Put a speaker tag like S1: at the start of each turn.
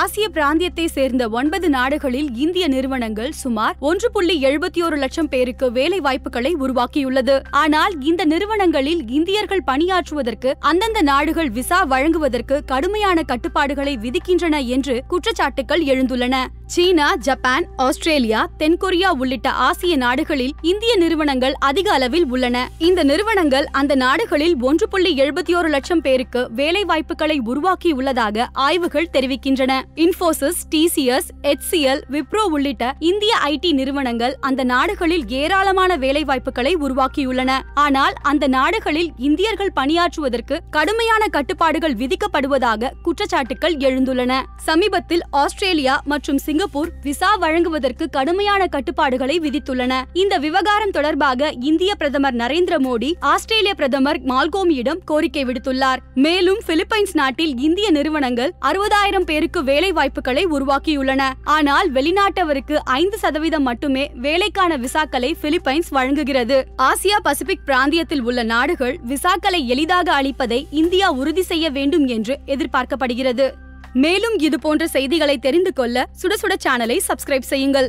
S1: ஆசிய பிராந்தியத்தை சேர்ந்த ஒன்பது நாடுகளில் இந்திய நிறுவனங்கள் சுமார் ஒன்று புள்ளி எழுபத்தி ஒரு லட்சம் பேருக்கு வேலை வாய்ப்புகளை உருவாக்கியுள்ளது. ஆனால் இந்த நிறுவனங்களில் இந்தியர்கள் பணியாற்றுவதற்கு அந்தந்த நாடுகள் விசா வழங்குவதற்கு கடுமையான கட்டுப்பாடுகளை விதிக்கின்றன என்று குற்றச்சாட்டுகள் எழுந்துள்ளன. சீனா ஜப்பான் ஆஸ்திரேலியா தென்கொரியா உள்ளிட்ட ஆசிய நாடுகளில் இந்திய நிறுவனங்கள் அதிக அளவில் உள்ளன. இந்த நிறுவனங்கள் அந்த நாடுகளில் ஒன்று புள்ளி எழுபத்தி ஒரு லட்சம் பேருக்கு வேலை வாய்ப்புகளை உருவாக்கியுள்ளதாக ஆய்வுகள் தெரிவிக்கின்றன. இன்போசிஸ் டிசிஎஸ் எச்சிஎல் விப்ரோ உள்ளிட்ட இந்திய ஐடி நிறுவனங்கள் அந்த நாடுகளில் ஏராளமான வேலைவாய்ப்புகளை உருவாக்கியுள்ளன. ஆனால் அந்த நாடுகளில் இந்தியர்கள் பணியாற்றுவதற்கு கடுமையான கட்டுப்பாடுகள் விதிக்கப்படுவதாக குற்றச்சாட்டுகள் எழுந்துள்ளன. சமீபத்தில் ஆஸ்திரேலியா மற்றும் சிங்கப்பூர் விசா வழங்குவதற்கு கடுமையான கட்டுப்பாடுகளை விதித்துள்ளன. இந்த விவகாரம் தொடர்பாக இந்திய பிரதமர் நரேந்திர மோடி ஆஸ்திரேலிய பிரதமர் மால்கோமியிடம் கோரிக்கை விடுத்துள்ளார். மேலும் பிலிப்பைன்ஸ் நாட்டில் இந்திய நிறுவனங்கள் அறுபதாயிரம் பேருக்கு வேலை வாய்ப்புகளை உருவாக்கியுள்ளன. ஆனால் வெளிநாட்டவருக்கு ஐந்து சதவீதம் மட்டுமே வேலைக்கான விசாக்களை பிலிப்பைன்ஸ் வழங்குகிறது. ஆசியா பசிபிக் பிராந்தியத்தில் உள்ள நாடுகள் விசாக்களை எளிதாக அளிப்பதை இந்தியா உறுதி செய்ய வேண்டும் என்று எதிர்பார்க்கப்படுகிறது. மேலும் இது போன்ற செய்திகளை தெரிந்து கொள்ள சுட சுட சேனலை சப்ஸ்கிரைப் செய்யுங்கள்.